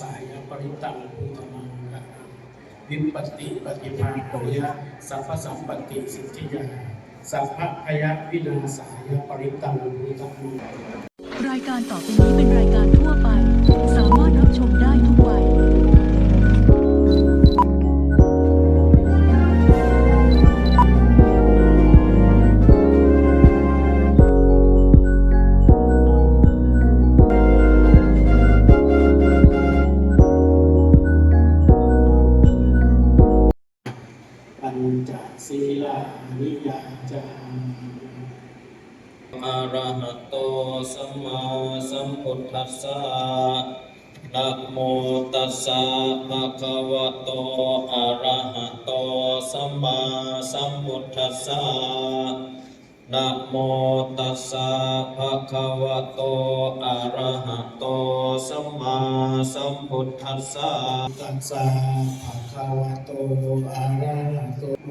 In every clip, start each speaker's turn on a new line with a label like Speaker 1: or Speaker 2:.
Speaker 1: สายปริตังพุทธมังคะวิปติปฏิภาโตยะสัพพสัมปติสิทธิยาสัพพพยวินาสายปริตังพุทธมัง
Speaker 2: รายการต่อไปนี้เป็นรายการทั่วไป
Speaker 3: อะระหะโตสัมมาสัมพุทธัสสะนะโมตัสสะภะคะวะโตอะระหะโตสัมมาสัมพุทธัสสะนะโมตัสสะภะคะวะโตอะระหะโตสัมมาสัมพุทธัสสะ
Speaker 1: ตัสสะภะคะวะโตอะระหะโตโม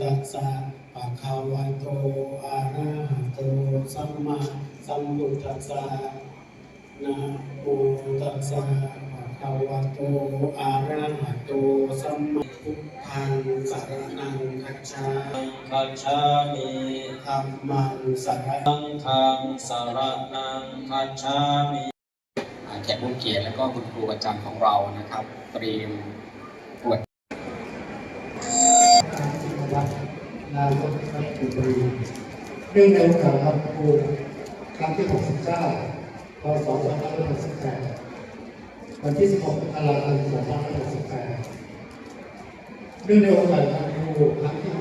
Speaker 1: ตัสสะ ภะคะวะโตอะระหะโตสัมมาสัมพุทธัสสะนะโมตัสสะภะคะวะโตอะระหะโตสัมมาพุทธังสารนังคัจฉา
Speaker 3: คัจฉามิ
Speaker 1: ธัมมังสารนัง
Speaker 3: ทังทังสารนังคัจฉามิ
Speaker 4: แขกผู้เกียรติและก็คุณครูประจำของเรานะครับ เตรียม
Speaker 5: นายกรัฐมนตรีเนื่องในโอกาสวันครูครั้งที่ 69 พศ 2568 วันที่ 16มกราคม 2568 เนื่องในโอกาสวันครูครั้งที่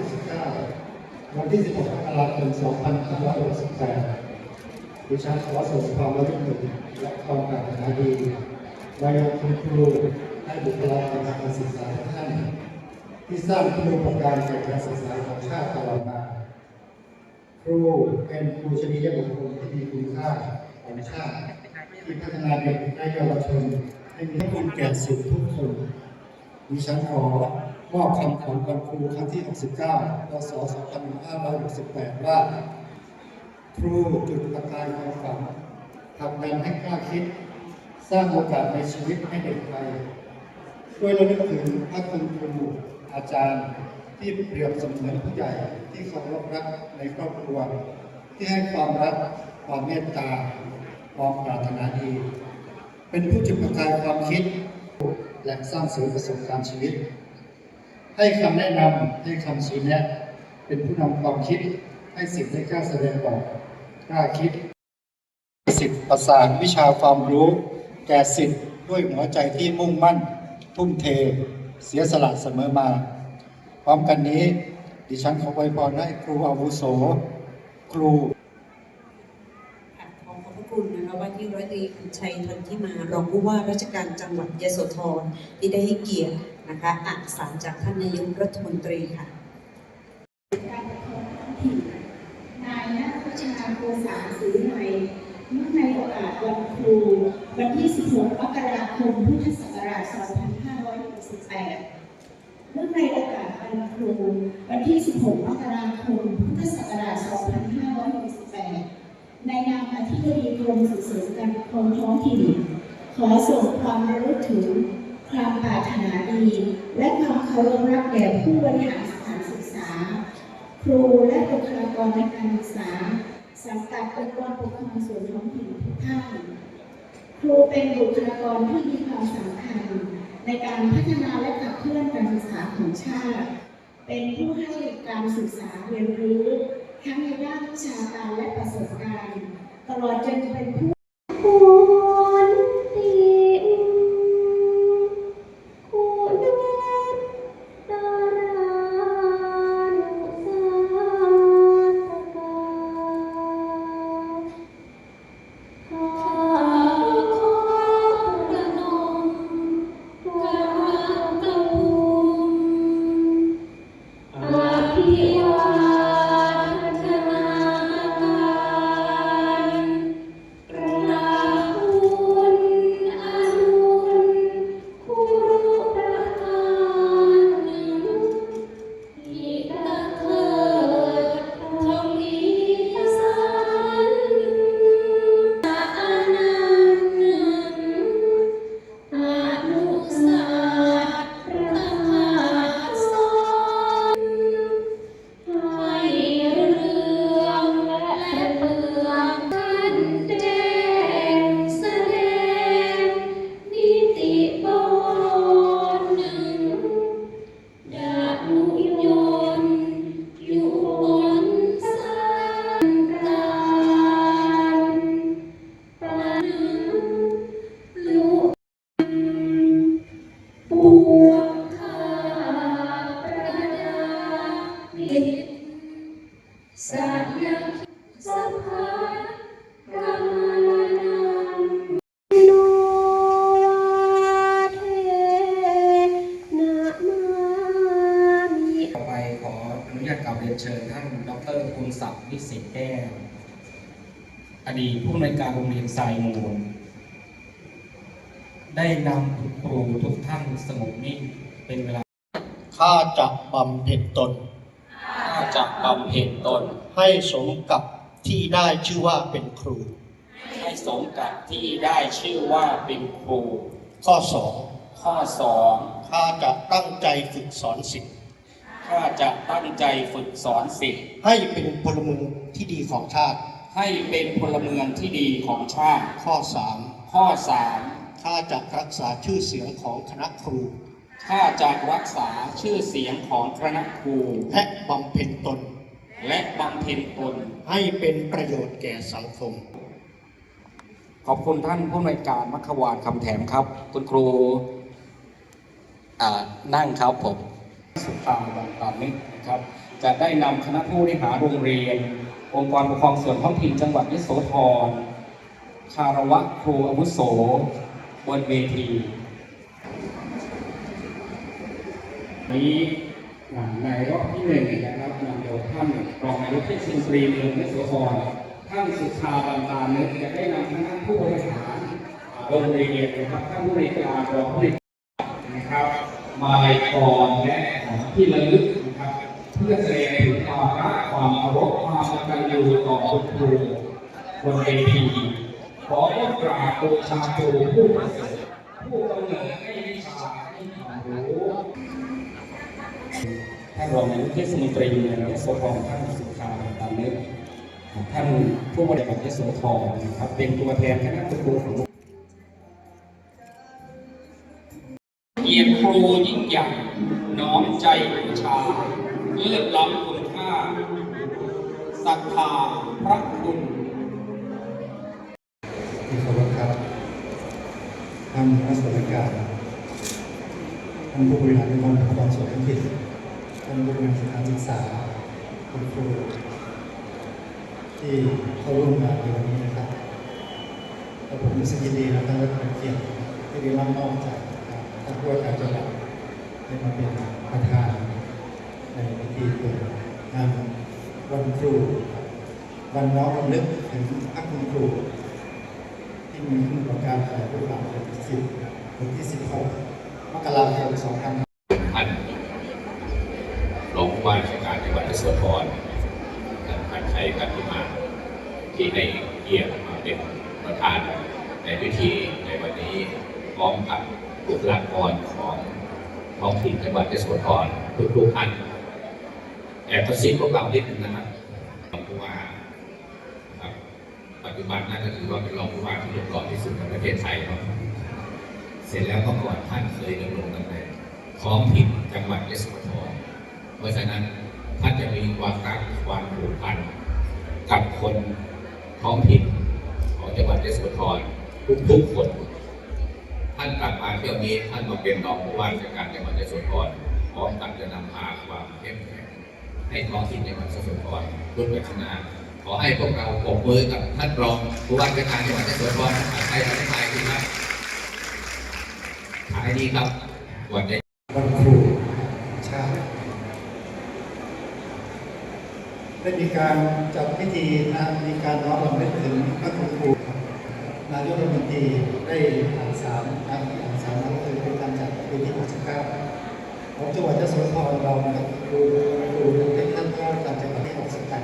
Speaker 5: 69 วันที่ 16มกราคม 2568 ดิฉันขอส่งความระลึกถึงและความปรารถนาดีมายังคุณครูและบุคลากรทางการศึกษาทุกท่าน ที่สร้างคุณูปการแก่การศึกษาของชาติตลอดมา ครูเป็นครูชนียบุคคลที่มีคุณค่าของชาติ ที่พัฒนาเด็กและเยาวชนให้มีคุณแก่สิทธิทุกคนดิฉันขอมอบคำขวัญวันครูครั้งที่ 69พศ2568 ว่า ครูจุดประกายความฝันทำดันให้กล้าคิด สร้างโอกาสในชีวิตให้เด็กไทยด้วยระลึกถึงพระคุณ จารย์ที่เปรียบเสมือนผู้ใหญ่ที่เคารพรักในครอบครัว ที่ให้ความรัก ความเมตตา ความปรารถนาดี เป็นผู้จุดประกายความคิด และสร้างสรรค์ประสบการณ์ชีวิต ให้คำแนะนำให้คำชี้แนะ เป็นผู้นำความคิดให้สิ่งได้กล้าแสดงออกกล้าคิดสิทธิ์ประสานวิชาความรู้ แก่สิทธิ์ด้วยหัวใจที่มุ่งมั่น ทุ่มเท เสียสละเสมอมา พร้อมกันนี้ ดิฉันขอไวยพรให้ครูอาวุโส ครู
Speaker 6: ค่ะขอขอบพระคุณนะคะว่าที่ร้อยตรีคุณชัยทันที่มารองผู้ว่าราชการจังหวัดยโสธรที่ได้ให้เกียรตินะคะอ่านสารจากท่านนายกรัฐมนตรีค่ะ
Speaker 7: การปกครองท้องถิ่นนายนัทวัชนาโกษาศรีใหม่เนื่องในโอกาสวันครู วันที่ 16 มกราคม พุทธศักราช 2568เนื่องในโอกาส วันครูวันที่ 16 มกราคม พุทธศักราช 2568 ในนามอธิบดีกรมส่งเสริมการปกครองท้องถิ่น ขอส่งความระลึกถึงความปรารถนาดี และความเคารพรักแด่ผู้บริหารสถานศึกษา ครูและบุคลากรในการศึกษา สังกัดองค์กรปกครองส่วนท้องถิ่นทุกท่านครูเป็นบุคลากรที่มีความสำคัญ ในการพัฒนาและขับเคลื่อนการศึกษาของชาติ เป็นผู้ให้การศึกษาเรียนรู้ ทั้งในด้านวิชาการและประสบการณ์ ตลอดจนเป็นผู้ อ
Speaker 4: ขออนุญาตกราบเรียนเชิญท่านดรคุณศักดิ์วิสิตแก้ว อดีตผู้อำนวยการโรงเรียนสายมูล ได้นำคุณครูทุกท่านสงบนิ่งเป็นเวลา
Speaker 8: ข้าจะบำเพ็ญตน
Speaker 4: จะบำเพ็ญตน
Speaker 8: ให้สมกับที่ได้ชื่อว่าเป็นครู
Speaker 4: ให้สมกับที่ได้ชื่อว่าเป็นครู
Speaker 8: ข้อสอง
Speaker 4: ข้อสอง
Speaker 8: ข้าจะตั้งใจฝึกสอนสิทธิ์
Speaker 4: ข้าจะตั้งใจฝึกสอนสิทธิ์
Speaker 8: ให้เป็นพลเมืองที่ดีของชาติ
Speaker 4: ให้เป็นพลเมืองที่ดีของชาติ
Speaker 8: ข้อสาม
Speaker 4: ข้อสาม
Speaker 8: ข้าจะรักษาชื่อเสียงของคณะครู
Speaker 4: ข้าจะรักษาชื่อเสียงของคณะครู
Speaker 8: และบำเพ็ญตน
Speaker 4: และบำเพ็ญตน
Speaker 8: ให้เป็นประโยชน์แก่สังคม
Speaker 4: ขอบคุณท่านผู้อำนวยการมัควานคำแถมครับ คุณครูอ่านั่งครับผมสุภาบังตามิตรนะครับ จะได้นำคณะผู้บริหารโรงเรียน องค์กรปกครองส่วนท้องถิ่นจังหวัดยโสธรคารวะครูอาวุโสบนเวที นี้ในรอบที่หนึ่งนะครับนำโดยท่านรองนายกเทศมนตรีเมืองยโสธรท่านสุชาบันตาเนึกจะได้นำคณะผู้บริหารโรงเรียนนะครับท่านผู้บริการรองผู้บริการนะครับมาลัยกรและของที่ระลึกนะครับ เพื่อแสดงถึงความรักความเคารพความกตัญญูต่อคุณครูบนเวทีขอโอกราบบูชาครูผู้ประเสริฐผู้กำเนิดให้วิชาให้ความรู้ ท่านรองนายกเทศมนตรีเมืองยโสธรท่านสุขาตามนึกท่านผู้บริหารยโสธรนะครับ เป็นตัวแทนคณะครูของเกียรติครูยิ่งใหญ่น้อมใจบูชาเลิศล้ำคุณค่าศรัทธาพระคุณ
Speaker 5: ที่เคารพครับท่านรัฐราชการท่านผู้บริหารองค์กรปกครองส่วนท้องถิ่น ท่านผู้บริหารสถานศึกษาคุณครูที่เข้าร่วมงานในวันนี้นะครับและผมรู้สึกยินดีนะครับและเป็นเกียรติที่ได้รับมอบจากท่านผู้ว่าการจังหวัดได้มาเป็นประธานในพิธีเปิดงานวันครูวันน้อมรำลึกถึงพระคุณครูที่มีขึ้นกับการแถลงผู้หลักวันที่สิบวันที่สิบหกมกราคมสองพัน
Speaker 9: ท่านรองผู้ จังหวัดยโสธรท่านพันชัยกันติมา ที่ให้เกียรติมาเป็นประธานในพิธีในวันนี้พร้อมกับบุคลากรของท้องถิ่นจังหวัดยโสธรทุกๆท่านแอบกระซิบพวกเรานิดนึงนะครับรองผู้ว่าครับปัจจุบันน่าจะถือว่าเป็นรองผู้ว่าที่เรียบร้อยที่สุดในประเทศไทยครับเสร็จแล้วเมื่อก่อนท่านเคยดำรงตำแหน่งท้องถิ่นจังหวัดยโสธรเพราะฉะนั้น ท่านจะมีความรักความผูกพันกับคนท้องถิ่นของจังหวัดยโสธรทุกๆคน ท่านกลับมาเที่ยวนี้ท่านมาเป็นรองผู้ว่าราชการจังหวัดยโสธรพร้อมกับจะนำพาความเข้มแข็งให้ท้องถิ่นจังหวัดยโสธรรุ่นไปข้างหน้าขอให้พวกเราปรบมือกับท่านรองผู้ว่าราชการจังหวัดยโสธรท่านไทยท่านไทยครับท้ายนี้ครับวันนี้
Speaker 5: วันครูชาติ ได้มีการจัดพิธีนะมีการน้อมรำลึกถึงพระคุณครูนายกรัฐมนตรีได้อ่านสารนะอ่านสารนั้นคือเป็นการจัดปีที่69ของจังหวัดยโสธรเรานะครับครูครูที่ท่านผู้ว่าการจังหวัดที่ออกสังกัด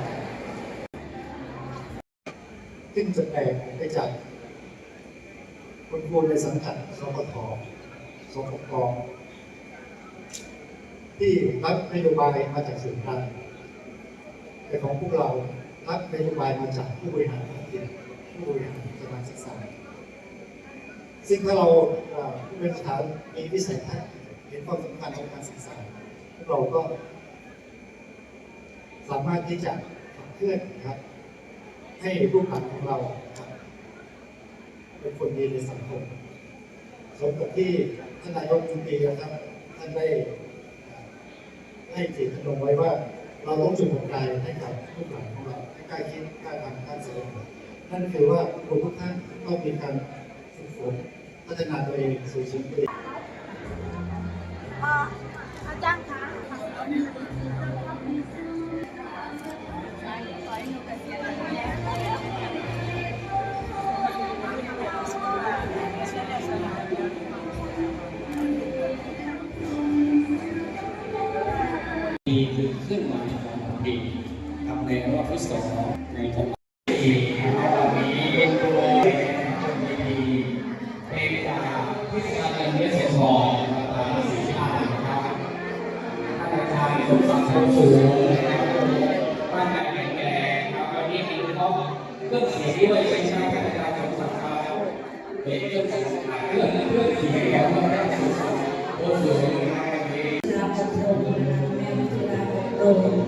Speaker 5: ซึ่งจะแตกไปจากคุณครูในสังกัดสกทสปกที่รับนโยบายมาจากส่วนกลาง แต่ของพวกเรารับนโยบายมาจากผู้บริหารองถิ่นผู้บริหารสถานศึกษาซึ่งถ้าเราเอ่อผู้บริหารมีวิสัยทัศน์เห็นความสำคัญของการศึกษาพวกเราก็ สามารถที่จะขับเคลื่อนนะครับ ให้ลูกหลานของเราเป็นคนดีในสังคมสมกับที่ท่านนายกรัฐมนตรีนะครับท่านได้ให้เจตนงไว้ว่า เราต้องจุดประกายให้กับลูกหลานของเราให้กล้คิดกล้าทำกล้าเสริมนั่นคือว่าคนทุกท่านต้องมีการฝึกฝนพัฒนาตัวเองสู่ชีวิต
Speaker 4: พิธีการเงินเยเสียทองนะครับตามสีชาตินะครับท่านอาจารย์สมศักดิ์สมสูงนะครับบ้านแม่แก่ครับวันนี้มีข้อเครื่องเสียงด้วยเป็นชาท่านอาจารย์สมศักดิ์ครับเป็นเครื่องเครื่องเครื่องเสียงของท่านอาจารย์สมศักดิ์โอ้โหนะครับวันนี้
Speaker 6: รับอบรมนะคะแม่วิทยาอบรม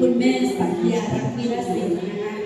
Speaker 6: คุณแม่สัญญารักวิรศิลป์นะคะและอาจารย์แม่นะคะ